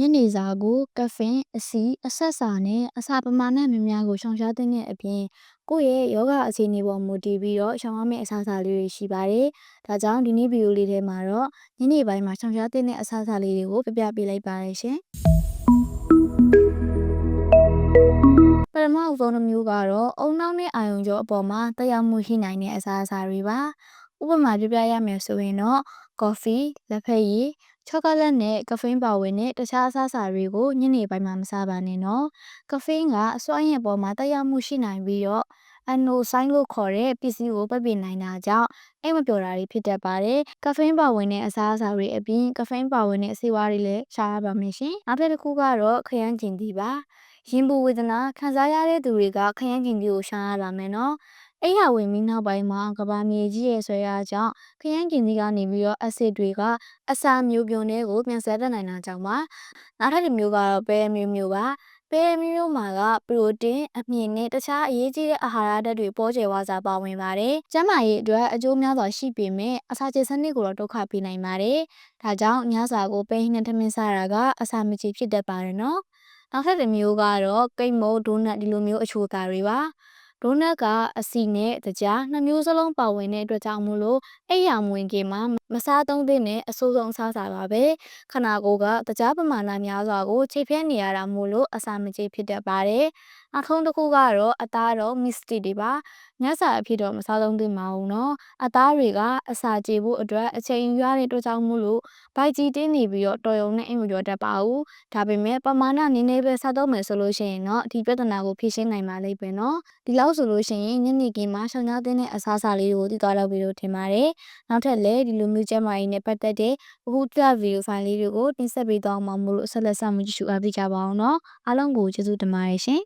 ညနေစာကိုကဖင်အဆီအဆက်စာနဲ့အစာပမာဏများများကိုရှောင်ရှားတဲ့အပြင်ကိုယ့်ရဲ့ယောဂအခြေအနေပေါ်မူတည်ပြီးတော့ရှောင်ရမယ့်အစားအစာလေးတွေရှိပါတယ်။ဒါကြောင့်ဒီနေ့ဗီဒီယိုလေးထဲမှာတော့ညနေပိုင်းမှာရှောင်ရှားတဲ့အစားအစာလေးတွေကိုပြပြပေးလိုက်ပါရရှင်။ပထမအဆုံးတစ်မျိုးကတော့အုံနောက်နဲ့အာယုံကြောအပေါ်မှာတက်ရောက်မှုရှိနိုင်တဲ့အစားအစာတွေပါ။ဥပမာပြပြရမယ်ဆိုရင်တော့ကော်ဖီလက်ဖက်ရည် ချောကလက်နဲ့ကဖိန်းပါဝင်တဲ့တခြားအစားအစာတွေကိုညနေပိုင်းမှာမစားပါနဲ့နော်။ကဖိန်းကအစွမ်းရည်ပေါ်မှာတက်ရောက်မှုရှိနိုင်ပြီးတော့အန်နိုဆိုင်းလို့ခေါ်တဲ့ပစ္စည်းကိုပပင်နိုင်တာကြောင့်အိမ်မပျော်တာတွေဖြစ်တတ်ပါတယ်။ကဖိန်းပါဝင်တဲ့အစားအစာတွေအပြင်ကဖိန်းပါဝင်တဲ့အဆီဝါးတွေလည်းရှားရပါမယ်ရှင်။နောက်တစ်ခုကတော့ခရမ်းကျင်သီးပါ။ရင်ပူဝေဒနာခံစားရတဲ့သူတွေကခရမ်းကျင်သီးကိုရှားရပါမယ်နော်။ အိယာဝင်ပြီးနောက်ပိုင်းမှာကဘာမြေကြီးရဲ့ဆွဲအားကြောင့်ခရမ်းကျင်သီးကနေပြီးတော့အက်ဆစ်တွေကအစာမျိုးပြုံတွေကိုပြန်ဆဲတက်နိုင်တာကြောင့်ပါနောက်ထပ်တစ်မျိုးကတော့ပဲမျိုးမျိုးပါပဲမျိုးမျိုးမှာကပရိုတင်းအမြင့်နဲ့တခြားအရေးကြီးတဲ့အာဟာရဓာတ်တွေပေါ်ကျယ်ဝါစွာပါဝင်ပါတယ်။ကျန်းမာရေးအတွက်အကျိုးများစွာရှိပေမဲ့အစာကျေစနစ်ကိုတော့ဒုက္ခပေးနိုင်ပါတယ်။ဒါကြောင့်ညစာကိုပဲဟင်းနဲ့ထမင်းစားတာကအစာမကြေဖြစ်တတ်ပါတယ်နော်။နောက်ထပ်တစ်မျိုးကတော့ကိတ်မုတ်ဒိုနတ်ဒီလိုမျိုးအချိုအကာတွေပါ။ ဒိုနတ်ကအစီနဲ့တကြားနှစ်မျိုးစလုံးပါဝင်တဲ့အတွက်ကြောင့်မို့လို့အိပ်ယာမဝင်ခင်မှာမစားသုံးသင့်တဲ့အဆိုးဆုံးအစားအစာပါပဲခနာကိုယ်ကတကြားပမာဏများစွာကိုချိတ်ဖျက်နေရတာမို့လို့အစာမကြေဖြစ်တတ်ပါတယ်နောက်ထုံးတစ်ခုကတော့အသားတော်မစ္စတီတွေပါညစာအဖြစ်တော့မစားသုံးသင့်ပါဘူးနော်အသားတွေကအစာကြေဖို့အတွက်အချိန်ယူရတဲ့အတွက်ကြောင့်မို့လို့ဘိုက်ကြီးတင်းနေပြီးတော့တော်ရုံနဲ့အိမ်မပြောတတ်ပါဘူးဒါပေမဲ့ပမာဏနည်းနည်းပဲစားသုံးမယ်ဆိုလို့ရှိရင်တော့ဒီပြဿနာကိုဖြေရှင်းနိုင်ပါလိမ့်မယ်နော်ဒီလောက်ဆိုလို့ရှိရင်ညနေခင်းမှာရှောင်ရှားတဲ့အစားအစာလေးတွေကိုသိသွားတော့ပြီလို့ထင်ပါတယ်နောက်ထပ်လည်းဒီလိုမျိုးကျန်းမာရေးနဲ့ပတ်သက်တဲ့အခုပြဗီဒီယိုဖိုင်လေးတွေကိုတင်ဆက်ပေးသွားမှာမို့လို့ဆက်လက်ဆောင်ကြည့်ရှုအားပေးကြပါအောင်နော်အားလုံးကိုကျေးဇူးတင်ပါတယ်ရှင်